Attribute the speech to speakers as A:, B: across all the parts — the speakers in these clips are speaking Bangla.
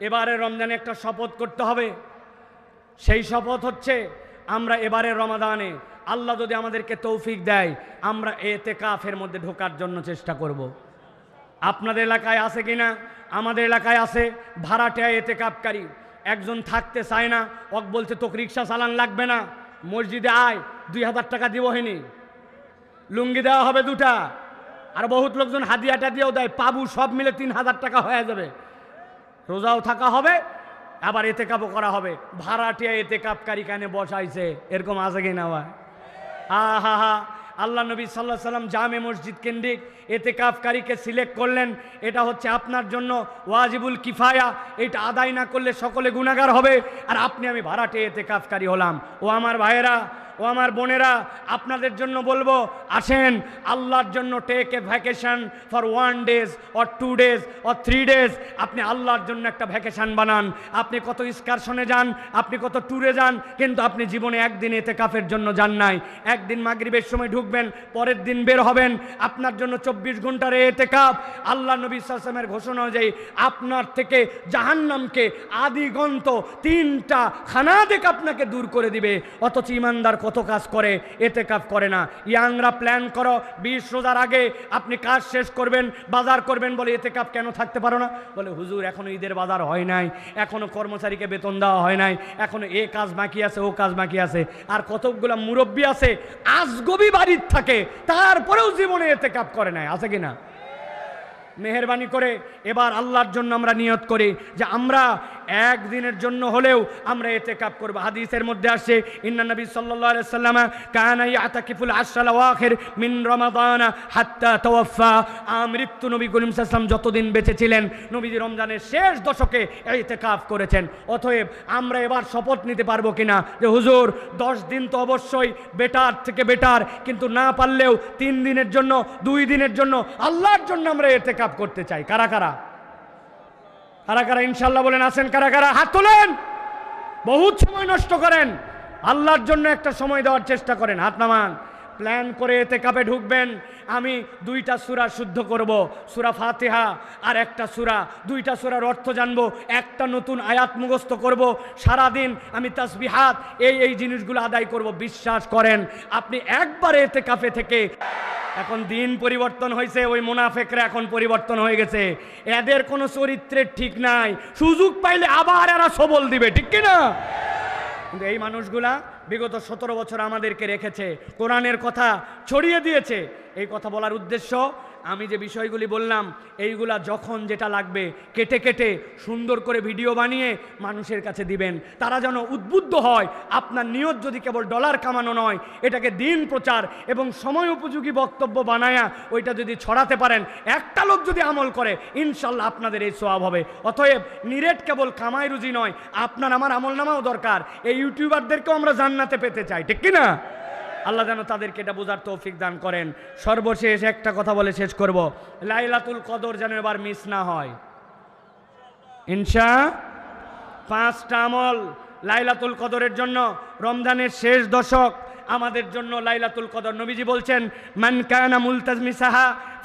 A: এবারে রমজানে একটা শপথ করতে হবে। সেই শপথ হচ্ছে, আমরা এবারে রমাদানে, আল্লাহ যদি আমাদেরকে তৌফিক দেয়, আমরা এতে কাফের মধ্যে ঢোকার জন্য চেষ্টা করব। আপনাদের এলাকায় আছে কি না আমাদের এলাকায় আছে। ভাড়াটিয়া এতে কাপকারী। একজন থাকতে চায় না ওক বলছে, তোকে রিক্সা চালান লাগবে না। মসজিদে আয়, দুই হাজার টাকা দিব হয়নি লুঙ্গি দেওয়া হবে দুটা। আর বহুত লোকজন হাদিয়াটা দিয়েও দেয়, পাবু সব মিলে তিন হাজার টাকা হয়ে যাবে। রোজাও থাকা হবে, আবার এতে কাপও করা হবে। ভাড়াটিয়া এতে কাপকারী কানে বসাইছে, এরকম আছে কি না আহা হা আল্লাহ নবী সাল্লাহ সাল্লাম জামে মসজিদ কেন্দ্রিক এতে কাফকারীকে সিলেক্ট করলেন। এটা হচ্ছে আপনার জন্য ওয়াজিবুল কিফায়া। এটা আদায় না করলে সকলে গুণাগার হবে। আর আপনি, আমি ভাড়াটে এতে কাফকারী হলাম। ও আমার ভাইয়েরা ও আমার বোনেরা, আপনাদের জন্য বলব, আসেন, আল্লাহর জন্য take a vacation for one days or two days or three days আপনি আল্লাহর জন্য একটা ভ্যাকেশন বানান। আপনি কত স্কারশনে যান, আপনি কত ট্যুরে যান, কিন্তু আপনি জীবনে একদিন এতে কাফের জন্য যান নাই। একদিন মাগরিবের সময় ঢুকবেন, পরের দিন বের হবেন। আপনার জন্য চব্বিশ ঘণ্টার এতে কাপ। আল্লাহ নবী সাসমের ঘোষণা অনুযায়ী আপনার থেকে জাহান্নামকে আদিগন্ত তিনটা খানাদেক আপনাকে দূর করে দিবে। অথচ ইমানদার কত কাজ করে, এতে কাপ করে না। ইয়াংরা প্ল্যান করো, বিশ রোজার আগে আপনি কাজ শেষ করবেন, বাজার করবেন বলে এতে কাপ কেন থাকতে পারো না? বলে, হুজুর, এখনও ঈদের বাজার হয় নাই, এখনও কর্মচারীকে বেতন দেওয়া হয় নাই, এখনও এ কাজ বাকি আছে, ও কাজ বাকি আছে, আর কতকগুলো মুরব্বী আছে, আজগবি বাড়ির থাকে, তারপরেও জীবনে এতে কাপ করে নাই। আছে কি না মেহরবানি করে, এবার আল্লাহর জন্য আমরা নিয়ত করি যে আমরা একদিনের জন্য হলেও আমরা এতে কাপ করব। হাদিসের মধ্যে আসে, ইন্না নবী সাল্লাল্লাহু আলাইহি সাল্লাম কানা ইয়াতাকিফুল আশরাল আওয়াখির মিন রমাদান হাত্তা তাওয়াফা মৃত্যু নবী করিম সাল্লাম যতদিন বেঁচে ছিলেন, নবীজি রমজানের শেষ দশকে এতে কাপ করেছেন। অতএব আমরা এবার শপথ নিতে পারব কিনা? যে হুজুর, দশ দিন তো অবশ্যই বেটার থেকে বেটার, কিন্তু না পারলেও তিন দিনের জন্য, দুই দিনের জন্য আল্লাহর জন্য আমরা এতে কাপ করতে চাই। কারা কারা? কারা কারা ইনশাল্লাহ বলেন, আছেন কারা কারা? হাত তোলেন! বহুত সময় নষ্ট করেন। আল্লাহর জন্য একটা সময় দেওয়ার চেষ্টা করেন। হাত নামান। প্ল্যান করে এতে কাপে ঢুকবেন। আমি দুইটা সুরা শুদ্ধ করব। সুরা ফাতেহা আর একটা সুরা। দুইটা সুরার অর্থ জানব। একটা নতুন আয়াত মুখস্থ করব। সারাদিন আমি তাসবিহাত, এই এই জিনিসগুলো আদায় করব। বিশ্বাস করেন, আপনি একবার এতে কাপে থেকে এখন দিন পরিবর্তন হয়েছে, ওই মুনাফেকরা এখন পরিবর্তন হয়ে গেছে। এদের কোনো চরিত্রের ঠিক নাই। সুযোগ পাইলে আবার এরা সবল দিবে, ঠিক কিনা? কিন্তু এই মানুষগুলা বিগত সতেরো বছর আমাদেরকে রেখেছে, কোরআনের কথা ছড়িয়ে দিয়েছে। এই কথা বলার উদ্দেশ্য আমি যে বিষয়গুলি বললাম, এইগুলা যখন যেটা লাগবে, কেটে কেটে সুন্দর করে ভিডিও বানিয়ে মানুষের কাছে দিবেন। তারা যেন উদ্বুদ্ধ হয়, আপনার নিয়ত যদি কেবল ডলার কামানো নয়, এটাকে দিন প্রচার এবং সময় উপযোগী বক্তব্য বানায়া ওইটা যদি ছড়াতে পারেন, একটা লোক যদি আমল করে, ইনশাল্লাহ আপনাদের এই সোয়াব হবে। অতএব নিরেট কেবল কামাই রুজি নয়, আপনার আমার আমল নামাও দরকার। এই ইউটিউবারদেরকেও আমরা জান্নাতে পেতে চাই, ঠিক কি না আল্লাহ যেন তাদেরকে এটা বোঝার তৌফিক দান করেন। সর্বশেষ একটা কথা বলে শেষ করব। লাইলাতুল কদর যেন এবার মিস না হয়। ইনশা পাঁচটা আমল লাইলাতুল কদরের জন্য। রমজানের শেষ দশক আমাদের জন্য লাইলাতুল কদর। নবীজি বলছেন, মান কানা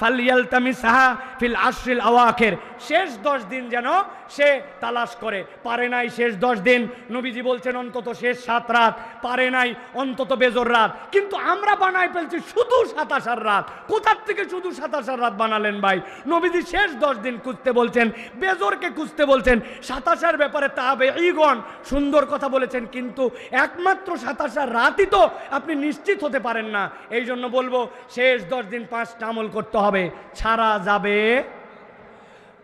A: মুলতাজমিসাহা ফালিয়ালতামিসাহা ফিল আশরিল আওয়াখের। শেষ দশ দিন যেন সে তালাশ করে। পারে নাই শেষ দশ দিন। নবীজি বলছেন, অন্তত শেষ সাত রাত। পারে নাই, অন্তত বেজর রাত। কিন্তু আমরা বানাই ফেলছি শুধু সাতাশার রাত। কোথার থেকে শুধু সাতাশার রাত বানালেন ভাই? নবীজি শেষ দশ দিন খুঁজতে বলছেন, বেজরকে খুঁজতে বলছেন, সাতাশার ব্যাপারে তাবে ইগন সুন্দর কথা বলেছেন, কিন্তু একমাত্র সাতাশার রাতই তো আপনি নিশ্চিত হতে পারেন না। এই জন্য বলব, শেষ দশ দিন পাঁচটা আমল করতে হবে ছাড়া যাবে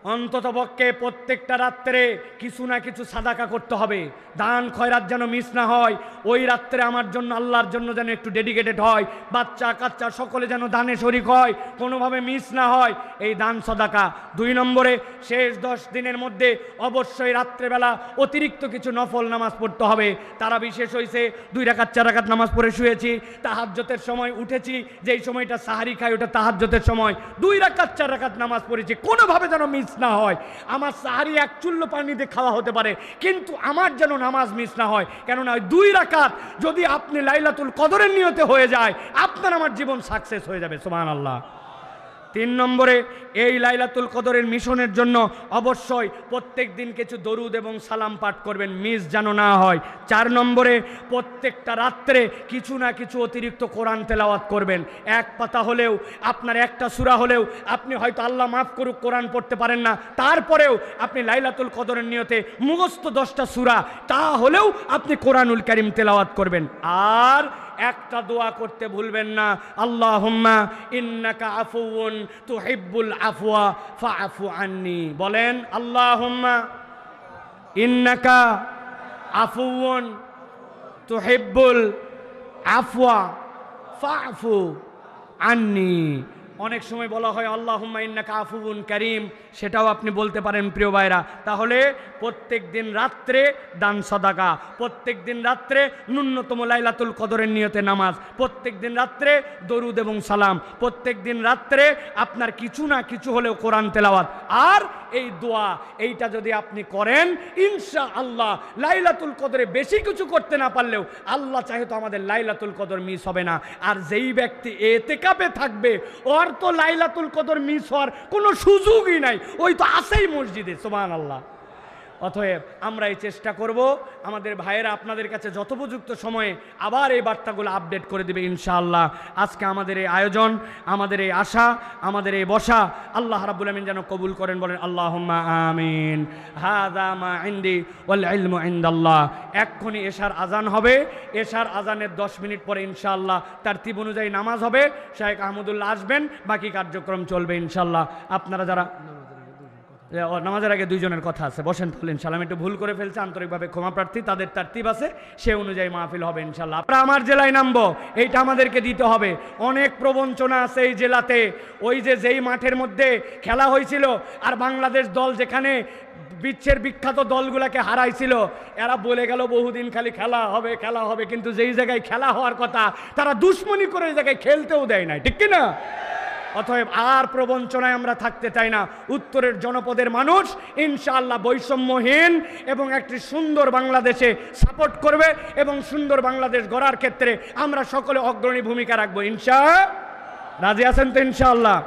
A: অন্তত পক্ষে প্রত্যেকটা রাত্রে কিছু না কিছু সাদাকা করতে হবে। দান খয়রাত যেন মিস না হয়, ওই রাত্রে আমার জন্য, আল্লাহর জন্য যেন একটু ডেডিকেটেড হয়। বাচ্চা, কাচ্চা, সকলে যেন দানে শরিক হয়, কোনোভাবে মিস না হয়। এই দান সদাকা। দুই নম্বরে, শেষ দশ দিনের মধ্যে অবশ্যই রাত্রেবেলা অতিরিক্ত কিছু নফল নামাজ পড়তে হবে। তারা বিশেষ হয়েছে দুই রাকাত, চার রাকাত নামাজ পড়ে শুয়েছি তাহাজ্যতের সময় উঠেছি, যেই সময়টা সাহারি খাই ওটা তাহাজ্যতের সময়। দুই রাকাত, চার রাকাত নামাজ পড়েছি, কোনোভাবে যেন মিস না হয়। আমার সাহারি এক চুল্ল দিয়ে খাওয়া হতে পারে, কিন্তু আমার যেন নামাজ মিস না হয়। কেননা ওই দুই রাকাত যদি আপনি লাইলাতুল কদরের নিয়তে হয়ে যায়, আপনার আমার জীবন সাকসেস হয়ে যাবে সোমান আল্লাহ তিন নম্বরে, এই লাইলাতুল কদরের মিশনের জন্য অবশ্যই প্রত্যেক দিন কিছু দরুদ এবং সালাম পাঠ করবেন, মিস যেন না হয়। চার নম্বরে, প্রত্যেকটা রাত্রে কিছু না কিছু অতিরিক্ত কোরআন তেলাওয়াত করবেন। এক পাতা হলেও, আপনার একটা সুরা হলেও আপনি হয়তো আল্লাহ মাফ করুক, কোরআন পড়তে পারেন না। তারপরেও আপনি লাইলাতুল কদরের নিয়তে মুখস্থ দশটা সুরা, তা হলেও আপনি কোরআনুল করিম তেলাওয়াত করবেন। আর একটা দোয়া করতে ভুলবেন না আল্লাহুম্মা ইন্নাকা আফুউন তুহিব্বুল আফওয়া ফাআফু আন্নি বলেন আল্লাহুম্মা ইন্নাকা আফুউন তুহিব্বুল আফওয়া ফাআফু আন্নি অনেক সময় বলা হয় আল্লাহ ইন্নাকা আফুউন করিম। সেটাও আপনি বলতে পারেন, প্রিয় ভাইরা তাহলে প্রত্যেক দিন রাত্রে দান সদাকা, প্রত্যেক দিন রাত্রে ন্যূনতম লাইলাতুল কদরের নিয়তে নামাজ, প্রত্যেক দিন রাত্রে দরুদ এবং সালাম, প্রত্যেক দিন রাত্রে আপনার কিছু না কিছু হলেও কোরআন তেলাওয়াত। আর এই দোয়া, এইটা যদি আপনি করেন ইনশা আল্লাহ লাইলাতুল কদরে বেশি কিছু করতে না পারলেও আল্লাহ চাহে তো আমাদের লাইলাতুল কদর মিস হবে না। আর যেই ব্যক্তি এতে কাপে থাকবে, ওর তো লাইলাতুল কদর মিস হওয়ার কোনো সুযোগই নাই। ওই তো আসেই মসজিদে সোমান আল্লাহ অতএব আমরা এই চেষ্টা করব। আমাদের ভাইয়েরা আপনাদের কাছে যথোপযুক্ত সময়ে আবার এই বার্তাগুলো আপডেট করে দেবে ইনশাআল্লাহ। আজকে আমাদের এই আয়োজন, আমাদের এই আশা, আমাদের এই বসা, আল্লাহ রাব্বুল আমিন যেন কবুল করেন বলেন আল্লাহ আমিন। হাদা মা ইন্দি ওয়াল ইলমু ইনদাল্লাহ। এক্ষুনি এশার আজান হবে। এশার আজানের দশ মিনিট পরে ইনশাআল্লাহ তার তিব অনুযায়ী নামাজ হবে। শাহেখ আহমদুল্লাহ আসবেন, বাকি কার্যক্রম চলবে ইনশাআল্লাহ। আপনারা যারা নামাজের আগে দুইজনের কথা আছে, বসেন তাহলে ইনশাল্লাহ একটু ভুল করে ফেলছে, আন্তরিকভাবে ক্ষমা প্রার্থী, তাদের তারতিব আছে, সে অনুযায়ী মাহফিল হবে ইনশাল্লাহ আমরা আমার জেলায় নামবো, এইটা আমাদেরকে দিতে হবে। অনেক প্রবঞ্চনা আছে এই জেলাতে, ওই যে যেই মাঠের মধ্যে খেলা হয়েছিল, আর বাংলাদেশ দল যেখানে বিচ্ছের বিখ্যাত দলগুলোকে হারাইছিল, এরা বলে গেল বহুদিন খালি খেলা হবে খেলা হবে, কিন্তু যেই জায়গায় খেলা হওয়ার কথা, তারা দুশ্মনী করে ওই জায়গায় খেলতেও দেয় না ঠিক কি না অতএব আর প্রবঞ্চনায় আমরা থাকতে চাই না। উত্তরের জনপদের মানুষ ইনশাআল্লাহ বৈষম্যহীন এবং একটি সুন্দর বাংলাদেশে সাপোর্ট করবে এবং সুন্দর বাংলাদেশ গড়ার ক্ষেত্রে আমরা সকলে অগ্রণী ভূমিকা রাখব। ইনশা রাজি আছেন তো ইনশাআল্লাহ?